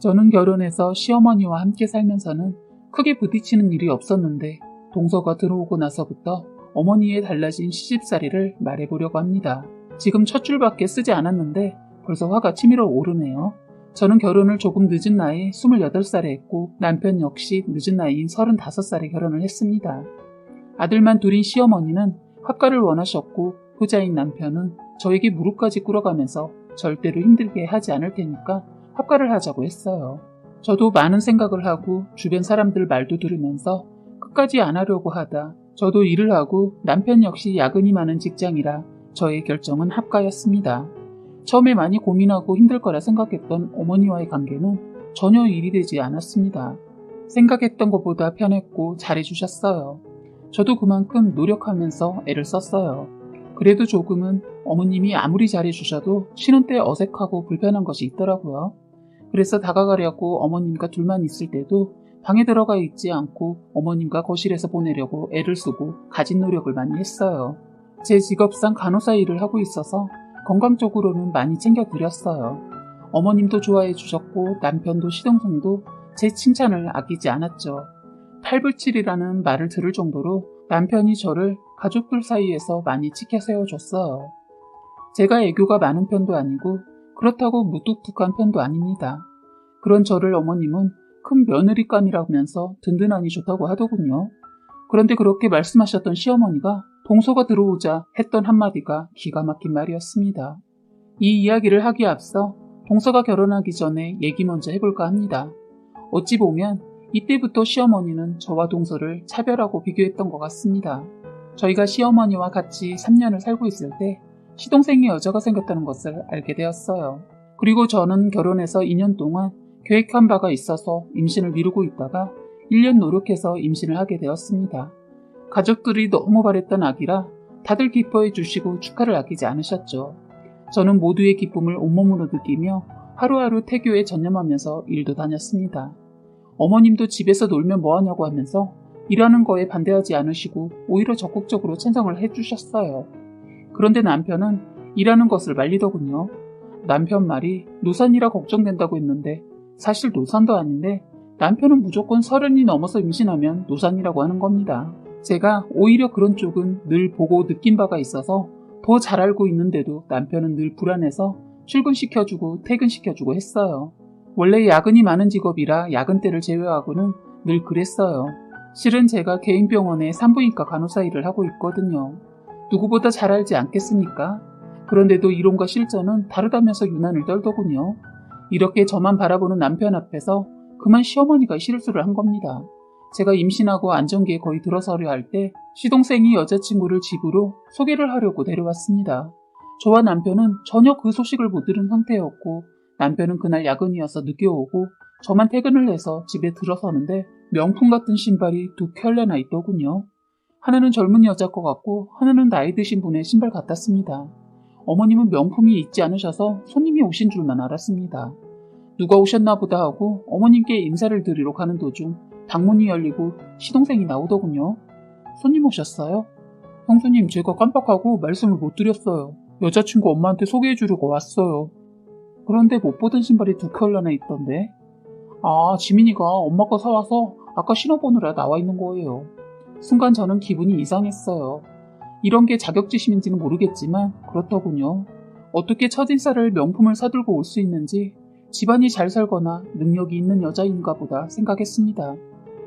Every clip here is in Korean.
저는 결혼해서 시어머니와 함께 살면서는 크게 부딪히는 일이 없었는데 동서가 들어오고 나서부터 어머니의 달라진 시집살이를 말해보려고 합니다. 지금 첫 줄밖에 쓰지 않았는데 벌써 화가 치밀어 오르네요. 저는 결혼을 조금 늦은 나이 28살에 했고 남편 역시 늦은 나이인 35살에 결혼을 했습니다. 아들만 둘인 시어머니는 합가를 원하셨고 후자인 남편은 저에게 무릎까지 꿇어가면서 절대로 힘들게 하지 않을 테니까 합가를 하자고 했어요. 저도 많은 생각을 하고 주변 사람들 말도 들으면서 끝까지 안 하려고 하다 저도 일을 하고 남편 역시 야근이 많은 직장이라 저의 결정은 합가였습니다. 처음에 많이 고민하고 힘들 거라 생각했던 어머니와의 관계는 전혀 일이 되지 않았습니다. 생각했던 것보다 편했고 잘해주셨어요. 저도 그만큼 노력하면서 애를 썼어요. 그래도 조금은 어머님이 아무리 잘해주셔도 쉬는 때 어색하고 불편한 것이 있더라고요. 그래서 다가가려고 어머님과 둘만 있을 때도 방에 들어가 있지 않고 어머님과 거실에서 보내려고 애를 쓰고 가진 노력을 많이 했어요. 제 직업상 간호사 일을 하고 있어서 건강 적으로는 많이 챙겨드렸어요. 어머님도 좋아해 주셨고 남편도 시동생도 제 칭찬을 아끼지 않았죠. 팔불칠이라는 말을 들을 정도로 남편이 저를 가족들 사이에서 많이 지켜 세워줬어요. 제가 애교가 많은 편도 아니고 그렇다고 무뚝뚝한 편도 아닙니다. 그런 저를 어머님은 큰 며느리감이라면서 든든하니 좋다고 하더군요. 그런데 그렇게 말씀하셨던 시어머니가 동서가 들어오자 했던 한마디가 기가 막힌 말이었습니다. 이 이야기를 하기에 앞서 동서가 결혼하기 전에 얘기 먼저 해볼까 합니다. 어찌 보면 이때부터 시어머니는 저와 동서를 차별하고 비교했던 것 같습니다. 저희가 시어머니와 같이 3년을 살고 있을 때 시동생이 여자가 생겼다는 것을 알게 되었어요. 그리고 저는 결혼해서 2년 동안 계획한 바가 있어서 임신을 미루고 있다가 1년 노력해서 임신을 하게 되었습니다. 가족들이 너무 바랬던 아기라 다들 기뻐해 주시고 축하를 아끼지 않으셨죠. 저는 모두의 기쁨을 온몸으로 느끼며 하루하루 태교에 전념하면서 일도 다녔습니다. 어머님도 집에서 놀면 뭐하냐고 하면서 일하는 거에 반대하지 않으시고 오히려 적극적으로 찬성을 해주셨어요. 그런데 남편은 일하는 것을 말리더군요. 남편 말이 노산이라 걱정된다고 했는데 사실 노산도 아닌데 남편은 무조건 서른이 넘어서 임신하면 노산이라고 하는 겁니다. 제가 오히려 그런 쪽은 늘 보고 느낀 바가 있어서 더 잘 알고 있는데도 남편은 늘 불안해서 출근시켜주고 퇴근시켜주고 했어요. 원래 야근이 많은 직업이라 야근 때를 제외하고는 늘 그랬어요. 실은 제가 개인 병원에 산부인과 간호사 일을 하고 있거든요. 누구보다 잘 알지 않겠습니까? 그런데도 이론과 실전은 다르다면서 유난을 떨더군요. 이렇게 저만 바라보는 남편 앞에서 그만 시어머니가 실수를 한 겁니다. 제가 임신하고 안정기에 거의 들어서려 할 때 시동생이 여자친구를 집으로 소개를 하려고 데려왔습니다. 저와 남편은 전혀 그 소식을 못 들은 상태였고 남편은 그날 야근이어서 늦게 오고 저만 퇴근을 해서 집에 들어서는데 명품 같은 신발이 두 켤레나 있더군요. 하나는 젊은 여자 것 같고 하나는 나이 드신 분의 신발 같았습니다. 어머님은 명품이 있지 않으셔서 손님이 오신 줄만 알았습니다. 누가 오셨나 보다 하고 어머님께 인사를 드리러 가는 도중 방문이 열리고 시동생이 나오더군요. 손님 오셨어요? 형수님 제가 깜빡하고 말씀을 못 드렸어요. 여자친구 엄마한테 소개해 주려고 왔어요. 그런데 못 보던 신발이 두 켤레나 있던데. 아, 지민이가 엄마 거 사와서 아까 신어보느라 나와 있는 거예요. 순간 저는 기분이 이상했어요. 이런 게 자격지심인지는 모르겠지만 그렇더군요. 어떻게 첫인사를 명품을 사들고 올 수 있는지 집안이 잘 살거나 능력이 있는 여자인가 보다 생각했습니다.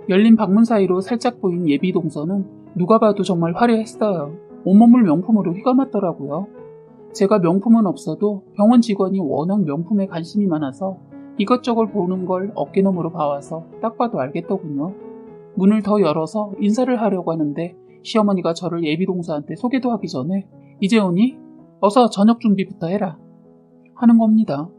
열린 방문 사이로 살짝 보인 예비 동서는 누가 봐도 정말 화려했어요. 온몸을 명품으로 휘감았더라고요. 제가 명품은 없어도 병원 직원이 워낙 명품에 관심이 많아서 이것저것 보는 걸 어깨너머로 봐와서 딱 봐도 알겠더군요. 문을 더 열어서 인사를 하려고 하는데 시어머니가 저를 예비동사한테 소개도 하기 전에 오니? 어서 저녁 준비부터 해라. 하는 겁니다.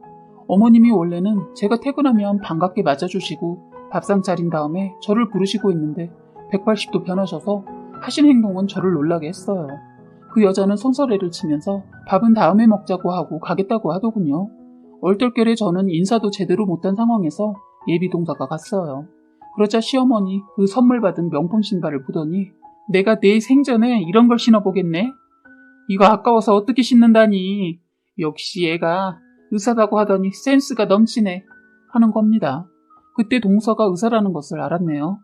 어머님이 원래는 제가 퇴근하면 반갑게 맞아주시고 밥상 차린 다음에 저를 부르시고 있는데 180도 변하셔서 하신 행동은 저를 놀라게 했어요. 그 여자는 손서래를 치면서 밥은 다음에 먹자고 하고 가겠다고 하더군요. 얼떨결에 저는 인사도 제대로 못한 상황에서 예비동사가 갔어요. 그러자 시어머니 그 선물 받은 명품 신발을 보더니 내가 내 생전에 이런 걸 신어보겠네? 이거 아까워서 어떻게 신는다니. 역시 얘가 의사다고 하더니 센스가 넘치네. 하는 겁니다. 그때 동서가 의사라는 것을 알았네요.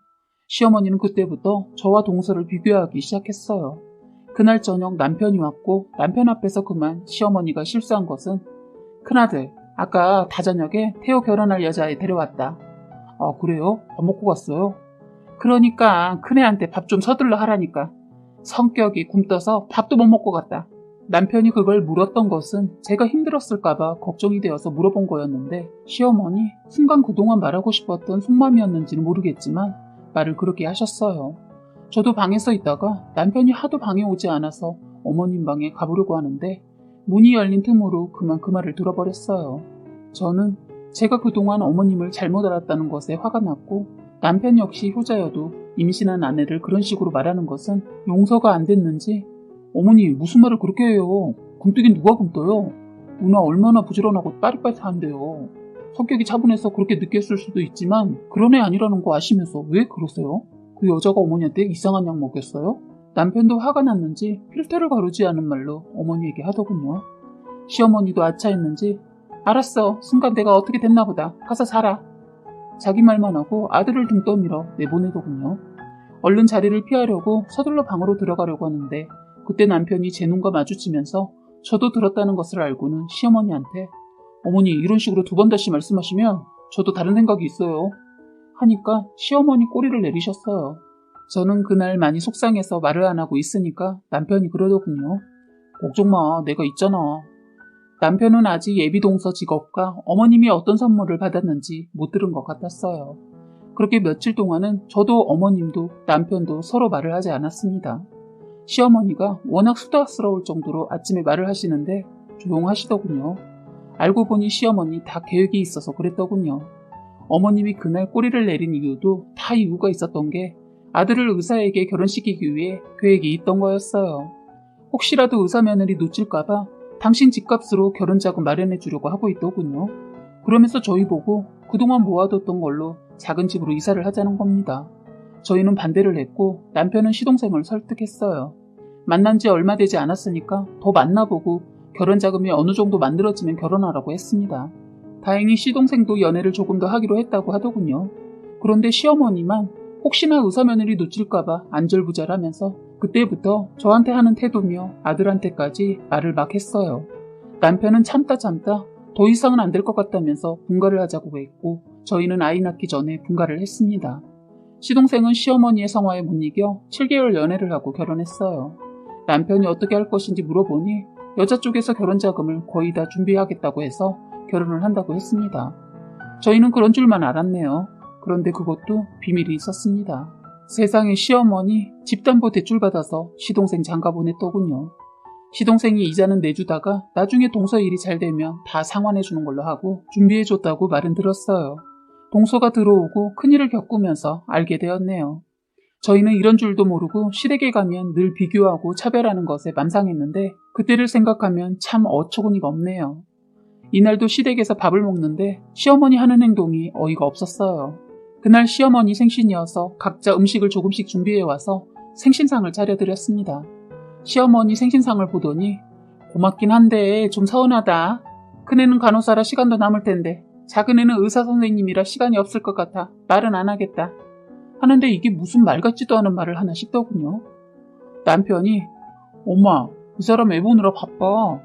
시어머니는 그때부터 저와 동서를 비교하기 시작했어요. 그날 저녁 남편이 왔고 남편 앞에서 그만 시어머니가 실수한 것은 큰아들, 아까 다저녁에 태호 결혼할 여자애 데려왔다. 아, 그래요? 밥 먹고 갔어요? 그러니까 큰애한테 밥 좀 서둘러 하라니까. 성격이 굼떠서 밥도 못 먹고 갔다. 남편이 그걸 물었던 것은 제가 힘들었을까봐 걱정이 되어서 물어본 거였는데 시어머니 순간 그동안 말하고 싶었던 속마음이었는지는 모르겠지만 말을 그렇게 하셨어요. 저도 방에서 있다가 남편이 하도 방에 오지 않아서 어머님 방에 가보려고 하는데 문이 열린 틈으로 그만 그 말을 들어버렸어요. 저는 제가 그동안 어머님을 잘못 알았다는 것에 화가 났고 남편 역시 효자여도 임신한 아내를 그런 식으로 말하는 것은 용서가 안 됐는지 어머니 무슨 말을 그렇게 해요. 굼뜨긴 누가 굼떠요? 누나 얼마나 부지런하고 빠릿빠릿한데요. 성격이 차분해서 그렇게 느꼈을 수도 있지만 그런 애 아니라는 거 아시면서 왜 그러세요? 그 여자가 어머니한테 이상한 약 먹였어요? 남편도 화가 났는지 필터를 가르지 않은 말로 어머니에게 하더군요. 시어머니도 아차했는지 알았어. 순간 내가 어떻게 됐나 보다. 가서 살아. 자기 말만 하고 아들을 등 떠밀어 내보내더군요. 얼른 자리를 피하려고 서둘러 방으로 들어가려고 하는데 그때 남편이 제 눈과 마주치면서 저도 들었다는 것을 알고는 시어머니한테 어머니 이런 식으로 두 번 다시 말씀하시면 저도 다른 생각이 있어요. 하니까 시어머니 꼬리를 내리셨어요. 저는 그날 많이 속상해서 말을 안 하고 있으니까 남편이 그러더군요. 걱정 마, 내가 있잖아. 남편은 아직 예비동서 직업과 어머님이 어떤 선물을 받았는지 못 들은 것 같았어요. 그렇게 며칠 동안은 저도 어머님도 남편도 서로 말을 하지 않았습니다. 시어머니가 워낙 수다스러울 정도로 아침에 말을 하시는데 조용하시더군요. 알고 보니 시어머니 다 계획이 있어서 그랬더군요. 어머님이 그날 꼬리를 내린 이유도 다 이유가 있었던 게 아들을 의사에게 결혼시키기 위해 계획이 있던 거였어요. 혹시라도 의사 며느리 놓칠까봐 당신 집값으로 결혼 자금 마련해 주려고 하고 있더군요. 그러면서 저희 보고 그동안 모아뒀던 걸로 작은 집으로 이사를 하자는 겁니다. 저희는 반대를 했고 남편은 시동생을 설득했어요. 만난 지 얼마 되지 않았으니까 더 만나보고 결혼 자금이 어느 정도 만들어지면 결혼하라고 했습니다. 다행히 시동생도 연애를 조금 더 하기로 했다고 하더군요. 그런데 시어머니만 혹시나 의사 며느리 놓칠까봐 안절부절하면서 그때부터 저한테 하는 태도며 아들한테까지 말을 막 했어요. 남편은 참다 참다 더 이상은 안 될 것 같다면서 분가를 하자고 했고 저희는 아이 낳기 전에 분가를 했습니다. 시동생은 시어머니의 성화에 못 이겨 7개월 연애를 하고 결혼했어요. 남편이 어떻게 할 것인지 물어보니 여자 쪽에서 결혼 자금을 거의 다 준비하겠다고 해서 결혼을 한다고 했습니다. 저희는 그런 줄만 알았네요. 그런데 그것도 비밀이 있었습니다. 세상에 시어머니 집담보 대출 받아서 시동생 장가 보냈더군요. 시동생이 이자는 내주다가 나중에 동서 일이 잘 되면 다 상환해 주는 걸로 하고 준비해 줬다고 말은 들었어요. 동서가 들어오고 큰일을 겪으면서 알게 되었네요. 저희는 이런 줄도 모르고 시댁에 가면 늘 비교하고 차별하는 것에 맘상했는데 그때를 생각하면 참 어처구니가 없네요. 이날도 시댁에서 밥을 먹는데 시어머니 하는 행동이 어이가 없었어요. 그날 시어머니 생신이어서 각자 음식을 조금씩 준비해와서 생신상을 차려드렸습니다. 시어머니 생신상을 보더니 고맙긴 한데 좀 서운하다. 큰애는 간호사라 시간도 남을 텐데 작은애는 의사 선생님이라 시간이 없을 것 같아 말은 안 하겠다. 하는데 이게 무슨 말 같지도 않은 말을 하나 싶더군요. 남편이 엄마 이 사람 애 보느라 바빠.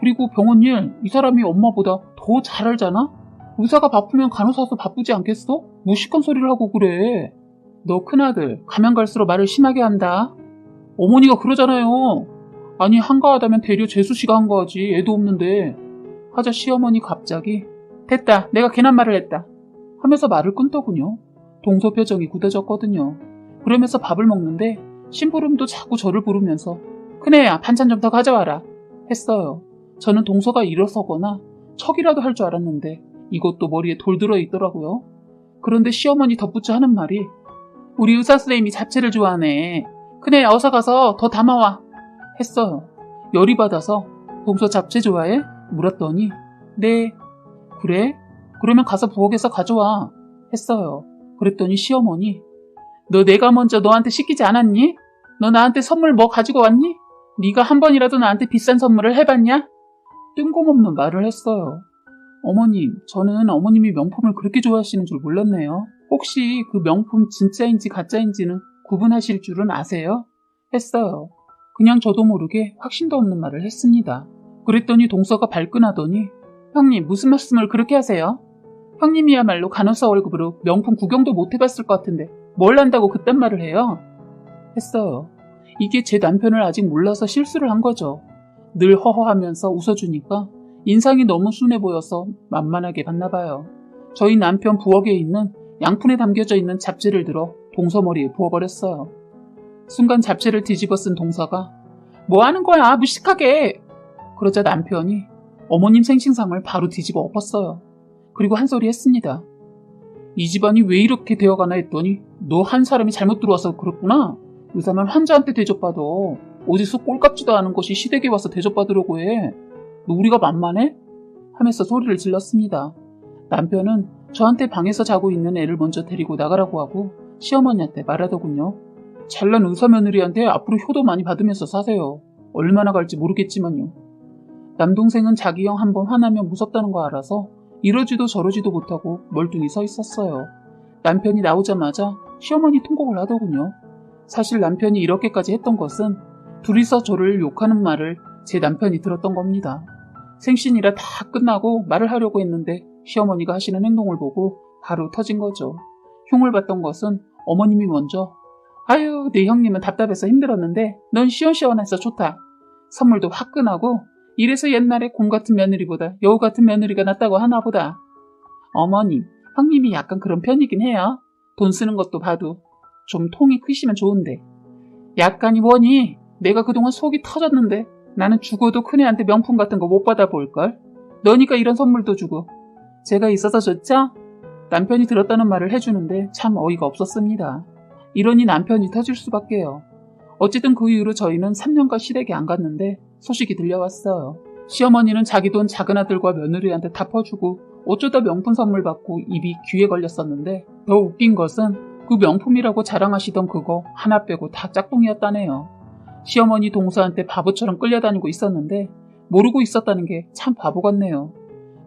그리고 병원 일 이 사람이 엄마보다 더 잘 알잖아? 의사가 바쁘면 간호사도 바쁘지 않겠어? 무식한 소리를 하고 그래. 너 큰아들 가면 갈수록 말을 심하게 한다. 어머니가 그러잖아요. 아니 한가하다면 대려 재수씨가 한가하지 애도 없는데. 하자 시어머니 갑자기 됐다 내가 괜한 말을 했다 하면서 말을 끊더군요. 동서 표정이 굳어졌거든요. 그러면서 밥을 먹는데 심부름도 자꾸 저를 부르면서 큰애야 반찬 좀 더 가져와라 했어요. 저는 동서가 일어서거나 척이라도 할 줄 알았는데 이것도 머리에 돌 들어 있더라고요. 그런데 시어머니 덧붙여 하는 말이 우리 의사 선생님이 잡채를 좋아하네. 큰애 어서 가서 더 담아와 했어요. 열이 받아서 동서 잡채 좋아해? 물었더니 네 그래? 그러면 가서 부엌에서 가져와 했어요. 그랬더니 시어머니 너 내가 먼저 너한테 시키지 않았니? 너 나한테 선물 뭐 가지고 왔니? 네가 한 번이라도 나한테 비싼 선물을 해봤냐? 뜬금없는 말을 했어요. 어머님, 저는 어머님이 명품을 그렇게 좋아하시는 줄 몰랐네요. 혹시 그 명품 진짜인지 가짜인지는 구분하실 줄은 아세요? 했어요. 그냥 저도 모르게 확신도 없는 말을 했습니다. 그랬더니 동서가 발끈하더니 형님 무슨 말씀을 그렇게 하세요? 형님이야말로 간호사 월급으로 명품 구경도 못 해봤을 것 같은데 뭘 한다고 그딴 말을 해요? 했어요. 이게 제 남편을 아직 몰라서 실수를 한 거죠. 늘 허허하면서 웃어주니까 인상이 너무 순해 보여서 만만하게 봤나 봐요. 저희 남편 부엌에 있는 양푼에 담겨져 있는 잡지를 들어 동서 머리에 부어버렸어요. 순간 잡지를 뒤집어 쓴 동서가 뭐 하는 거야 무식하게 그러자 남편이 어머님 생신상을 바로 뒤집어 엎었어요. 그리고 한 소리 했습니다. 이 집안이 왜 이렇게 되어가나 했더니 너 한 사람이 잘못 들어와서 그렇구나. 의사만 환자한테 대접받아. 어디서 꼴값지도 않은 것이 시댁에 와서 대접받으려고 해. 너 우리가 만만해? 하면서 소리를 질렀습니다. 남편은 저한테 방에서 자고 있는 애를 먼저 데리고 나가라고 하고 시어머니한테 말하더군요. 잘난 의사 며느리한테 앞으로 효도 많이 받으면서 사세요. 얼마나 갈지 모르겠지만요. 남동생은 자기 형 한 번 화나면 무섭다는 거 알아서 이러지도 저러지도 못하고 멀뚱히 서 있었어요. 남편이 나오자마자 시어머니 통곡을 하더군요. 사실 남편이 이렇게까지 했던 것은 둘이서 저를 욕하는 말을 제 남편이 들었던 겁니다. 생신이라 다 끝나고 말을 하려고 했는데 시어머니가 하시는 행동을 보고 바로 터진 거죠. 흉을 봤던 것은 어머님이 먼저 아유 내 형님은 답답해서 힘들었는데 넌 시원시원해서 좋다. 선물도 화끈하고 이래서 옛날에 곰 같은 며느리보다 여우 같은 며느리가 낫다고 하나 보다. 어머님, 형님이 약간 그런 편이긴 해요. 돈 쓰는 것도 봐도 좀 통이 크시면 좋은데. 약간이 뭐니? 내가 그동안 속이 터졌는데 나는 죽어도 큰애한테 명품 같은 거 못 받아볼걸? 너니까 이런 선물도 주고. 제가 있어서 좋죠? 남편이 들었다는 말을 해주는데 참 어이가 없었습니다. 이러니 남편이 터질 수밖에요. 어쨌든 그 이후로 저희는 3년간 시댁에 안 갔는데 소식이 들려왔어요. 시어머니는 자기 돈 작은 아들과 며느리한테 다 퍼주고 어쩌다 명품 선물 받고 입이 귀에 걸렸었는데 더 웃긴 것은 그 명품이라고 자랑하시던 그거 하나 빼고 다 짝꿍이었다네요. 시어머니 동서한테 바보처럼 끌려다니고 있었는데 모르고 있었다는 게 참 바보 같네요.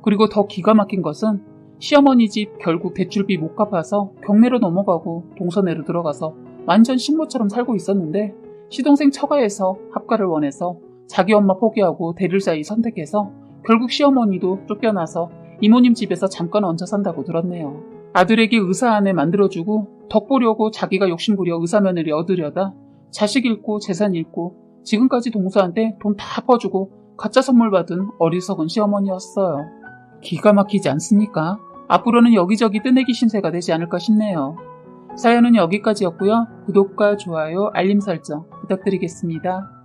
그리고 더 기가 막힌 것은 시어머니 집 결국 대출비 못 갚아서 경매로 넘어가고 동서내로 들어가서 완전 신모처럼 살고 있었는데 시동생 처가에서 합가를 원해서 자기 엄마 포기하고 대를 사이 선택해서 결국 시어머니도 쫓겨나서 이모님 집에서 잠깐 얹어 산다고 들었네요. 아들에게 의사 안에 만들어주고 덕 보려고 자기가 욕심부려 의사 며느리 얻으려다 자식 잃고 재산 잃고 지금까지 동서한테 돈 다 퍼주고 가짜 선물 받은 어리석은 시어머니였어요. 기가 막히지 않습니까? 앞으로는 여기저기 뜨내기 신세가 되지 않을까 싶네요. 사연은 여기까지였고요. 구독과 좋아요, 알림 설정 부탁드리겠습니다.